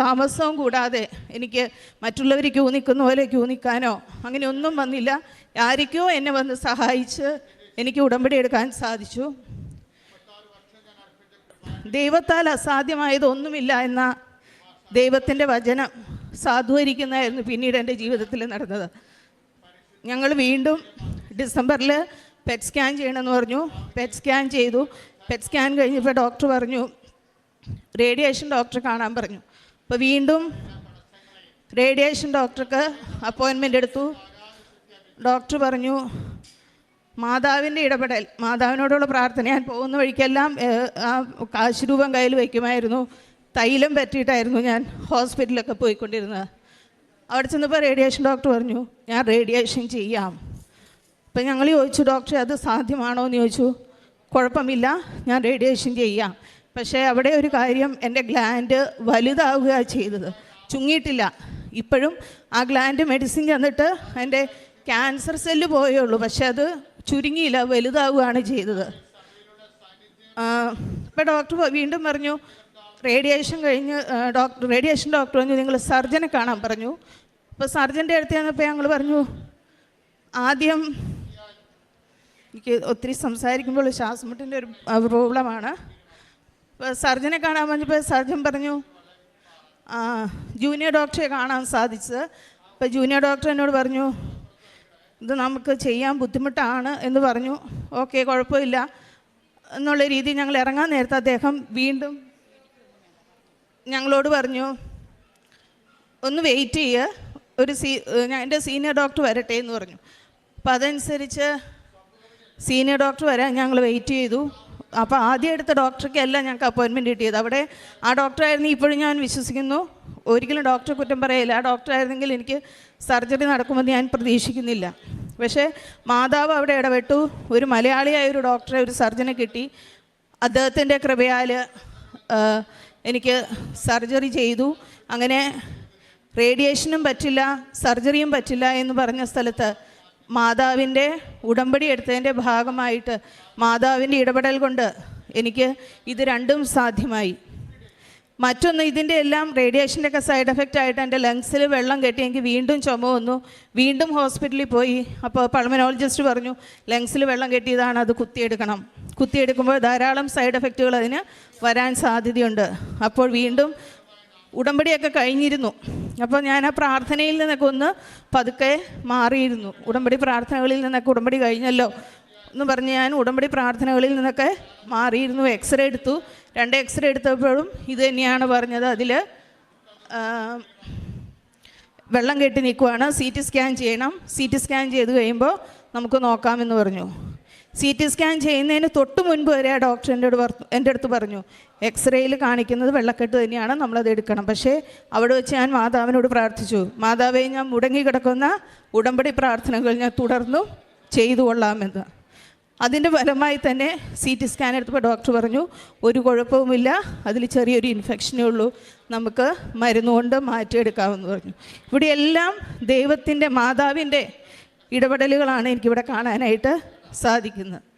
താമസവും കൂടാതെ എനിക്ക് മറ്റുള്ളവർ ക്യൂ നിൽക്കുന്ന പോലെ ക്യൂ നിൽക്കാനോ അങ്ങനെ ഒന്നും വന്നില്ല. ആരൊക്കെയോ എന്നെ വന്ന് സഹായിച്ച് എനിക്ക് ഉടമ്പടി എടുക്കാൻ സാധിച്ചു. ദൈവത്താൽ അസാധ്യമായതൊന്നുമില്ല എന്ന ദൈവത്തിന്റെ വചനം സാധൂകരിക്കുന്നതായിരുന്നു പിന്നീട് എന്റെ ജീവിതത്തിൽ നടന്നത്. ഞങ്ങൾ വീണ്ടും ഡിസംബറിൽ പെറ്റ് സ്കാൻ ചെയ്യണമെന്ന് പറഞ്ഞു. പെറ്റ് സ്കാൻ ചെയ്തു. പെറ്റ് സ്കാൻ കഴിഞ്ഞപ്പോൾ ഡോക്ടർ പറഞ്ഞു റേഡിയേഷൻ ഡോക്ടറെ കാണാൻ പറഞ്ഞു. അപ്പോൾ വീണ്ടും റേഡിയേഷൻ ഡോക്ടർക്ക് അപ്പോയിൻമെന്റ് എടുത്തു. ഡോക്ടർ പറഞ്ഞു മാതാവിന്റെ ഇടപെടൽ മാതാവിനോടുള്ള പ്രാർത്ഥന ഞാൻ പോകുന്ന വഴിക്കെല്ലാം ആ കാശ് രൂപം കയ്യിൽ വയ്ക്കുമായിരുന്നു. തൈലം പറ്റിയിട്ടായിരുന്നു ഞാൻ ഹോസ്പിറ്റലിലൊക്കെ പോയിക്കൊണ്ടിരുന്നത്. അവിടെ ചെന്നപ്പോൾ റേഡിയേഷൻ ഡോക്ടർ പറഞ്ഞു ഞാൻ റേഡിയേഷൻ ചെയ്യാം. അപ്പം ഞങ്ങൾ ചോദിച്ചു ഡോക്ടറെ അത് സാധ്യമാണോ? എന്ന് ചോദിച്ചു കുഴപ്പമില്ല ഞാൻ റേഡിയേഷൻ ചെയ്യാം. പക്ഷേ അവിടെ ഒരു കാര്യം എന്റെ ഗ്ലാൻഡ് വലുതാവുക ചെയ്തത്. ചുങ്ങിയിട്ടില്ല. ഇപ്പോഴും ആ ഗ്ലാൻഡ് മെഡിസിൻ ചെന്നിട്ട് എന്റെ ക്യാൻസർ സെല്ല് പോയേ ഉള്ളൂ. പക്ഷെ അത് ചുരുങ്ങിയില്ല വലുതാവുകയാണ് ചെയ്തത്. ഇപ്പോൾ ഡോക്ടർ വീണ്ടും പറഞ്ഞു റേഡിയേഷൻ കഴിഞ്ഞ് ഡോക്ടർ റേഡിയേഷൻ ഡോക്ടർ പറഞ്ഞു നിങ്ങൾ സർജനെ കാണാൻ പറഞ്ഞു. അപ്പോൾ സർജന്റെ അടുത്ത് ചെന്നപ്പോൾ ഞങ്ങൾ പറഞ്ഞു ആദ്യം എനിക്ക് ഒത്തിരി സംസാരിക്കുമ്പോൾ ശ്വാസമുട്ടിന്റെ ഒരു പ്രോബ്ലമാണ്. സർജനെ കാണാൻ പറഞ്ഞപ്പോൾ സർജൻ പറഞ്ഞു ആ, ജൂനിയർ ഡോക്ടറെ കാണാൻ സാധിച്ചത്. അപ്പോൾ ജൂനിയർ ഡോക്ടർ എന്നോട് പറഞ്ഞു ഇത് നമുക്ക് ചെയ്യാൻ ബുദ്ധിമുട്ടാണ് എന്ന് പറഞ്ഞു. ഓക്കെ കുഴപ്പമില്ല. എന്നുള്ള രീതിയിൽ ഞങ്ങൾ ഇറങ്ങാൻ നേരത്തെ അദ്ദേഹം വീണ്ടും ഞങ്ങളോട് പറഞ്ഞു ഒന്ന് വെയിറ്റ് ചെയ്യുക ഒരു സീ എന്റെ സീനിയർ ഡോക്ടർ വരട്ടെ എന്ന് പറഞ്ഞു. അപ്പോൾ അതനുസരിച്ച് സീനിയർ ഡോക്ടർ വരാൻ ഞങ്ങൾ വെയിറ്റ് ചെയ്തു. അപ്പോൾ ആദ്യം എടുത്ത ഡോക്ടർക്കല്ല ഞങ്ങൾക്ക് അപ്പോയിൻമെന്റ് കിട്ടിയത്. അവിടെ ആ ഡോക്ടറായിരുന്നു ഇപ്പോഴും ഞാൻ വിശ്വസിക്കുന്നു. ഒരിക്കലും ഡോക്ടറെ കുറ്റം പറയില്ല. ആ ഡോക്ടറായിരുന്നെങ്കിൽ എനിക്ക് സർജറി നടക്കുമെന്ന് ഞാൻ പ്രതീക്ഷിക്കുന്നില്ല. പക്ഷേ മാതാവ് അവിടെ ഇടപെട്ടു. ഒരു മലയാളിയായ ഒരു ഡോക്ടറെ ഒരു സർജനെ കിട്ടി. അദ്ദേഹത്തിന്റെ കൃപയാൽ എനിക്ക് സർജറി ചെയ്തു. അങ്ങനെ റേഡിയേഷനും പറ്റില്ല സർജറിയും പറ്റില്ല എന്ന് പറഞ്ഞ സ്ഥലത്ത് മാതാവിന്റെ ഉടമ്പടി എടുത്തതിന്റെ ഭാഗമായിട്ട് മാതാവിന്റെ ഇടപെടൽ കൊണ്ട് എനിക്ക് ഇത് രണ്ടും സാധ്യമായി. മറ്റൊന്ന് ഇതിന്റെ എല്ലാം റേഡിയേഷന്റെ ഒക്കെ സൈഡ് എഫക്റ്റ് ആയിട്ട് എന്റെ ലങ്സിൽ വെള്ളം കെട്ടി എനിക്ക് വീണ്ടും ചുമ വന്നു. വീണ്ടും ഹോസ്പിറ്റലിൽ പോയി. അപ്പോൾ പൾമനോളജിസ്റ്റ് പറഞ്ഞു ലങ്സിൽ വെള്ളം കെട്ടിയതാണ് അത് കുത്തിയെടുക്കണം. കുത്തിയെടുക്കുമ്പോൾ ധാരാളം സൈഡ് എഫക്റ്റുകൾ അതിന് വരാൻ സാധ്യതയുണ്ട്. അപ്പോൾ വീണ്ടും ഉടമ്പടിയൊക്കെ കഴിഞ്ഞിരുന്നു. അപ്പോൾ ഞാൻ ആ പ്രാർത്ഥനയിൽ നിന്നൊക്കെ ഒന്ന് പതുക്കെ മാറിയിരുന്നു. ഉടമ്പടി പ്രാർത്ഥനകളിൽ നിന്നൊക്കെ ഉടമ്പടി കഴിഞ്ഞല്ലോ എന്ന് പറഞ്ഞ് ഞാൻ ഉടമ്പടി പ്രാർത്ഥനകളിൽ നിന്നൊക്കെ മാറിയിരുന്നു. എക്സ്റേ എടുത്തു. രണ്ട് എക്സ്റേ എടുത്തപ്പോഴും ഇത് തന്നെയാണ് പറഞ്ഞത്. അതിൽ വെള്ളം കെട്ടി നിൽക്കുവാണ്. സി ടി സ്കാൻ ചെയ്യണം. സി ടി സ്കാൻ ചെയ്ത് കഴിയുമ്പോൾ നമുക്ക് നോക്കാമെന്ന് പറഞ്ഞു. സി ടി സ്കാൻ ചെയ്യുന്നതിന് തൊട്ട് മുൻപ് വരെ ആ ഡോക്ടർ എന്റെ എന്റെ അടുത്ത് പറഞ്ഞു എക്സ്റേയിൽ കാണിക്കുന്നത് വെള്ളക്കെട്ട് തന്നെയാണ് നമ്മളത് എടുക്കണം. പക്ഷേ അവിടെ വെച്ച് ഞാൻ മാതാവിനോട് പ്രാർത്ഥിച്ചു. മാതാവെ ഞാൻ മുടങ്ങി കിടക്കുന്ന ഉടമ്പടി പ്രാർത്ഥനകൾ ഞാൻ തുടർന്നു ചെയ്തു കൊള്ളാമെന്ന്. അതിന്റെ ഫലമായി തന്നെ സി ടി സ്കാൻ എടുത്തപ്പോൾ ഡോക്ടർ പറഞ്ഞു ഒരു കുഴപ്പവുമില്ല. അതിൽ ചെറിയൊരു ഇൻഫെക്ഷനേ ഉള്ളൂ. നമുക്ക് മരുന്നുകൊണ്ട് മാറ്റിയെടുക്കാമെന്ന് പറഞ്ഞു. ഇവിടെയെല്ലാം ദൈവത്തിന്റെ മാതാവിന്റെ ഇടപെടലുകളാണ് എനിക്കിവിടെ കാണാനായിട്ട് സാധിക്കുന്നത്